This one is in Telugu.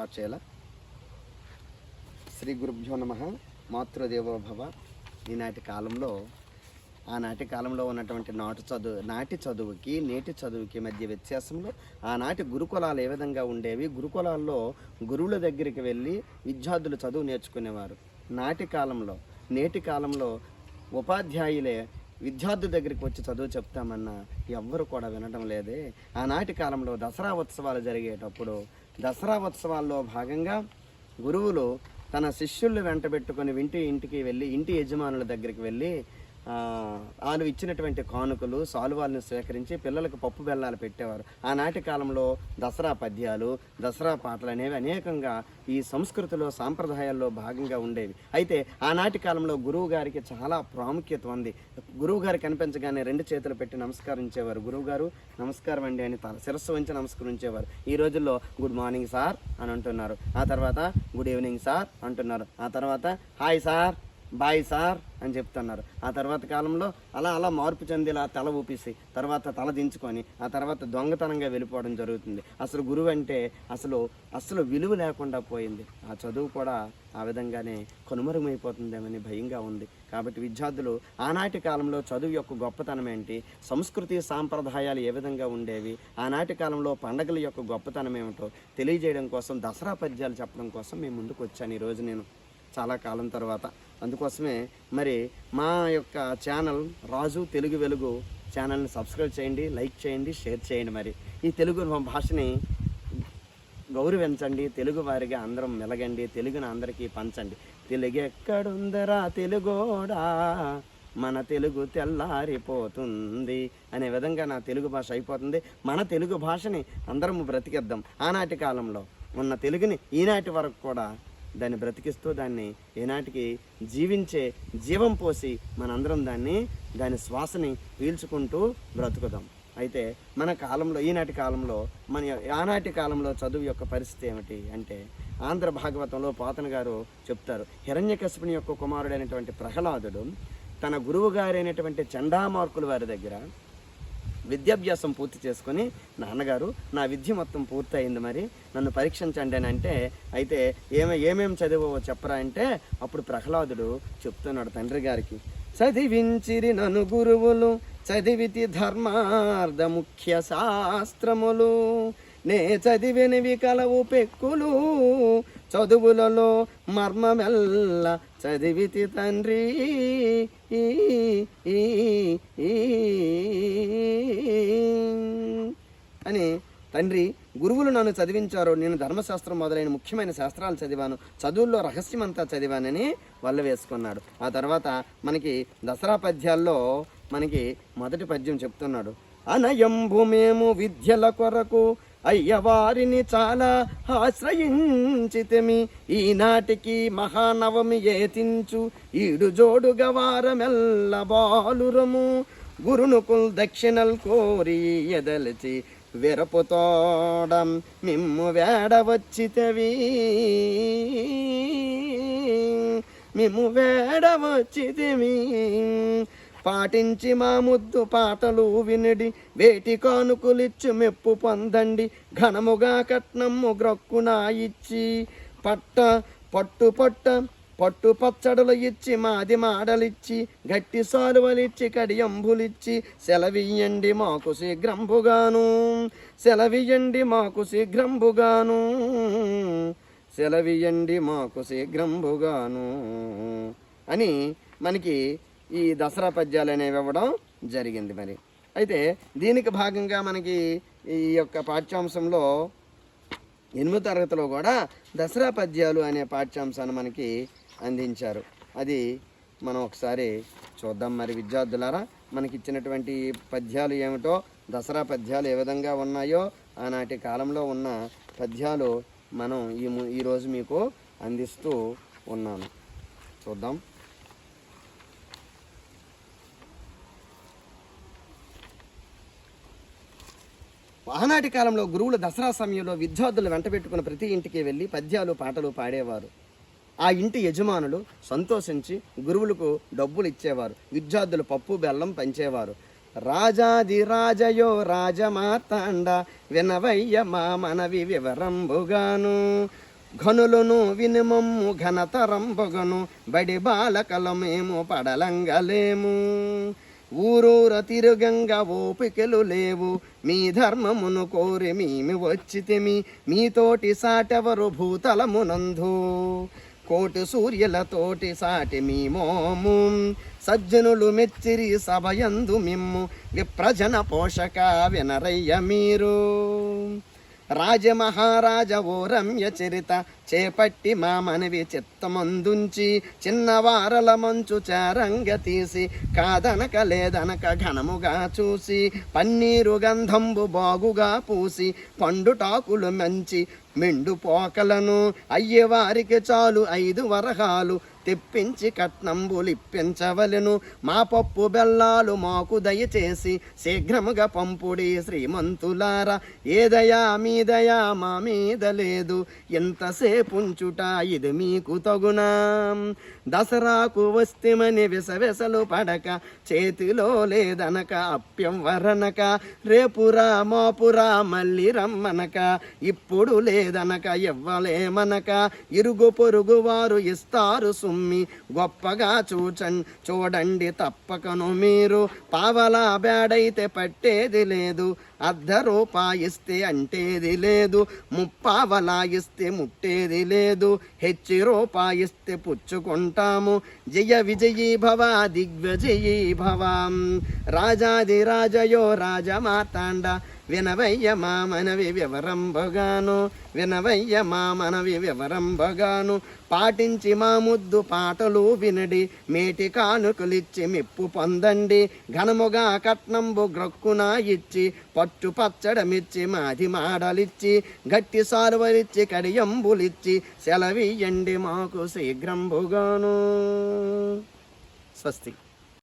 స్టార్ట్ చేయాలా? శ్రీ గురుభ్యో నమ. మాతృదేవో భవ. ఈనాటి కాలంలో ఆనాటి కాలంలో ఉన్నటువంటి నాటు చదువు నాటి చదువుకి నేటి చదువుకి మధ్య వ్యత్యాసంలో ఆనాటి గురుకులాలు ఏ విధంగా ఉండేవి? గురుకులాల్లో గురువుల దగ్గరికి వెళ్ళి విద్యార్థులు చదువు నేర్చుకునేవారు. నాటి కాలంలో నేటి కాలంలో ఉపాధ్యాయులే విద్యార్థుల దగ్గరికి వచ్చి చదువు చెప్తామన్నా ఎవ్వరు కూడా వినడం లేదే. ఆనాటి కాలంలో దసరా ఉత్సవాలు జరిగేటప్పుడు దసరా ఉత్సవాల్లో భాగంగా గురువులు తన శిష్యుల్ని వెంటబెట్టుకొని వింటి ఇంటి ఇంటికి వెళ్ళి ఇంటి యజమానుల దగ్గరికి వెళ్ళి వాళ్ళు ఇచ్చినటువంటి కానుకలు సాలువాలను సేకరించి పిల్లలకు పప్పు బెల్లాలు పెట్టేవారు. ఆనాటి కాలంలో దసరా పద్యాలు దసరా పాటలు అనేవి అనేకంగా ఈ సంస్కృతిలో సాంప్రదాయాల్లో భాగంగా ఉండేవి. అయితే ఆనాటి కాలంలో గురువు గారికి చాలా ప్రాముఖ్యత ఉంది. గురువు గారు కనిపించగానే రెండు చేతులు పెట్టి నమస్కరించేవారు గురువు గారు నమస్కారం అండి అని తల శిరస్సు వంచి నమస్కరించేవారు. ఈ రోజుల్లో గుడ్ మార్నింగ్ సార్ అని అంటున్నారు. ఆ తర్వాత గుడ్ ఈవినింగ్ సార్ అంటున్నారు. ఆ తర్వాత హాయ్ సార్ బాయ్ సార్ అని చెప్తున్నారు. ఆ తర్వాత కాలంలో అలా అలా మార్పు చెంది ఇలా తల ఊపిసి తర్వాత తల దించుకొని ఆ తర్వాత దొంగతనంగా వెళ్ళిపోవడం జరుగుతుంది. అసలు గురువు అంటే అసలు అసలు విలువ లేకుండా పోయింది. ఆ చదువు కూడా ఆ విధంగానే కనుమరుగైపోతుందేమని భయంగా ఉంది. కాబట్టి విద్యార్థులు ఆనాటి కాలంలో చదువు యొక్క గొప్పతనం ఏంటి? సంస్కృతి సాంప్రదాయాలు ఏ విధంగా ఉండేవి? ఆనాటి కాలంలో పండగల యొక్క గొప్పతనం ఏమిటో తెలియజేయడం కోసం దసరా పద్యాలు చెప్పడం కోసం మేము ముందుకు వచ్చాను ఈరోజు నేను. చాలా కాలం తర్వాత. అందుకోసమే మరి మా యొక్క ఛానల్ రాజు తెలుగు వెలుగు ఛానల్ని సబ్స్క్రైబ్ చేయండి లైక్ చేయండి షేర్ చేయండి మరి. ఈ తెలుగు భాషని గౌరవించండి తెలుగు వారిగా అందరం మెలగండి తెలుగును అందరికీ పంచండి. తెలుగు ఎక్కడుందరా తెలుగోడా? మన తెలుగు తెల్లారిపోతుంది అనే విధంగా నా తెలుగు భాష అయిపోతుంది. మన తెలుగు భాషని అందరం బ్రతికిద్దాం. ఆనాటి కాలంలో ఉన్న తెలుగుని ఈనాటి వరకు కూడా దాన్ని బ్రతికిస్తూ దాన్ని ఏనాటికి జీవించే జీవం పోసి మనందరం దాన్ని దాని శ్వాసని పీల్చుకుంటూ బ్రతుకుదాం. అయితే మన కాలంలో ఈనాటి కాలంలో మన ఆనాటి కాలంలో చదువు యొక్క పరిస్థితి ఏమిటి అంటే ఆంధ్ర భాగవతంలో పోతన గారు చెప్తారు హిరణ్యకశిపుని యొక్క కుమారుడైనటువంటి ప్రహ్లాదుడు తన గురువు గారైనటువంటి చండామార్కుల వారి దగ్గర విద్యాభ్యాసం పూర్తి చేసుకొని నాన్నగారు నా విద్య మొత్తం పూర్తయింది మరి నన్ను పరీక్షించండి అని అంటే అయితే ఏమే ఏమేమి చదివో చెప్పరా అంటే అప్పుడు ప్రహ్లాదుడు చెప్తున్నాడు తండ్రి గారికి చదివించిరి నన్ను గురువులు చదివితి ధర్మార్థ ముఖ్య శాస్త్రములు నే చదివినవి కలవు పెక్కులు చదువులలో మర్మమెల్ల చదివితి తండ్రి ఈ, ఈ, ఈ, అని తండ్రి గురువులు నన్ను చదివించారు నేను ధర్మశాస్త్రం మొదలైన ముఖ్యమైన శాస్త్రాలు చదివాను చదువుల్లో రహస్యమంతా చదివానని వల్ల వేసుకున్నాడు. ఆ తర్వాత మనకి దసరా పద్యాల్లో మనకి మొదటి పద్యం చెప్తున్నాడు. అనయంబు మేము విద్యల కొరకు అయ్యవారిని చాలా ఆశ్రయించితమి ఈనాటికి మహానవమి ఏతించు ఈడు జోడుగా వారమెల్ల బాలురము గురునుకుల్ దక్షిణల్ కోరి ఎదలిచి విరపుతోడం మిమ్ము వేడవచ్చితవి మిమ్ము వేడవచ్చితివి పాటించి మా ముద్దు పాటలు వినడి వేటి కానుకలిచ్చు మెప్పు పొందండి. ఘనముగా కట్నము గ్రక్కున ఇచ్చి పట్ట పట్టు పట్ట పట్టు పచ్చడులు ఇచ్చి మాది మాడలిచ్చి గట్టి సాలువలిచ్చి కడియంబులిచ్చి సెలవియ్యండి మాకు శీఘ్రంబుగాను సెలవియ్యండి మాకు శీఘ్రంబుగాను సెలవియ్యండి మాకు శీఘ్రంబుగాను అని మనకి ఈ దసరా పద్యాలు అనేవి ఇవ్వడం జరిగింది మరి. అయితే దీనికి భాగంగా మనకి ఈ యొక్క పాఠ్యాంశంలో ఎనిమిదో తరగతిలో కూడా దసరా పద్యాలు అనే పాఠ్యాంశాన్ని మనకి అందించారు. అది మనం ఒకసారి చూద్దాం మరి విద్యార్థులారా మనకి ఇచ్చినటువంటి పద్యాలు ఏమిటో దసరా పద్యాలు ఏ విధంగా ఉన్నాయో ఆనాటి కాలంలో ఉన్న పద్యాలు మనం ఈ ఈరోజు మీకు అందిస్తూ ఉన్నాను. చూద్దాం. ఆనాటి కాలంలో గురువులు దసరా సమయంలో విద్యార్థులు వెంటబెట్టుకున్న ప్రతి ఇంటికి వెళ్ళి పద్యాలు పాటలు పాడేవారు. ఆ ఇంటి యజమానులు సంతోషించి గురువులకు డబ్బులు ఇచ్చేవారు. విద్యార్థులు పప్పు బెల్లం పంచేవారు. రాజాది రాజయో రాజమాతాండ వినవయ్య మా మనవి వివరంబుగాను. ఘనులను వినిమమ్ము ఘనతరంబుగను బడి బాలకలమేము పడలంగలేము. ఊరూర తిరుగంగ ఓపికలు లేవు మీ ధర్మమును కోరి మేము వచ్చితిమి మీతోటి సాటెవరు భూతలమునందు. కోటి సూర్యులతోటి సాటి మీ మోము. సజ్జనులు మెచ్చిరి సభయందు మిమ్ము. విప్రజన పోషక వినరయ్య మీరు. రాజమహారాజ ఓ రమ్య చరిత చేపట్టి మా మనవి చిత్తమందుంచి చిన్నవారల మంచు చారంగ తీసి కాదనక లేదనక ఘనముగా చూసి పన్నీరు గంధంబు బాగుగా పూసి పండుటాకులు మంచి మెండు పోకలను అయ్యేవారికి చాలు ఐదు వరహాలు తెప్పించి కట్నంబులిప్పించవలెను. మా పప్పు బెల్లాలు మాకు దయచేసి శీఘ్రముగా పంపుడి శ్రీమంతులారా. ఏదయా మీదయా మా మీద లేదు. ఎంతసేపు ఉంచుట ఇది మీకు తగునా. దసరాకు వస్తేమని విసవెసలు పడక చేతిలో లేదనక అప్యం వరనక. రేపురా మాపురా మళ్ళీ రమ్మనక. ఇప్పుడు లేదనక ఇవ్వలేమనక. ఇరుగు పొరుగు వారు ఇస్తారు సుమ్మి గొప్పగా చూచన్ చూడండి తప్పకను మీరు. పావలా బ్యాడైతే పట్టేది లేదు. అర్ధ రూపాయిస్తే అంటేది లేదు ముప్పావలా ఇస్తే ముట్టేది లేదు హెచ్చి రూపాయిస్తే పుచ్చుకుంటాము. జయ విజయీ భవ దిగ్విజయీ భవ. రాజాది రాజయో రాజమాతాండ వినవయ్య మా మనవి వివరంబగాను వినవయ్య మా మనవి వివరంబగాను పాటించి మా ముద్దు పాటలు వినడి మేటి కానుకలిచ్చి మెప్పు పొందండి. ఘనముగా కట్నంబు గ్రక్కున ఇచ్చి పట్టు పచ్చడమిచ్చి మాది మాడలిచ్చి గట్టి సారువలిచ్చి కడియంబులిచ్చి సెలవియండి మాకు శీఘ్రంబుగాను స్వస్తి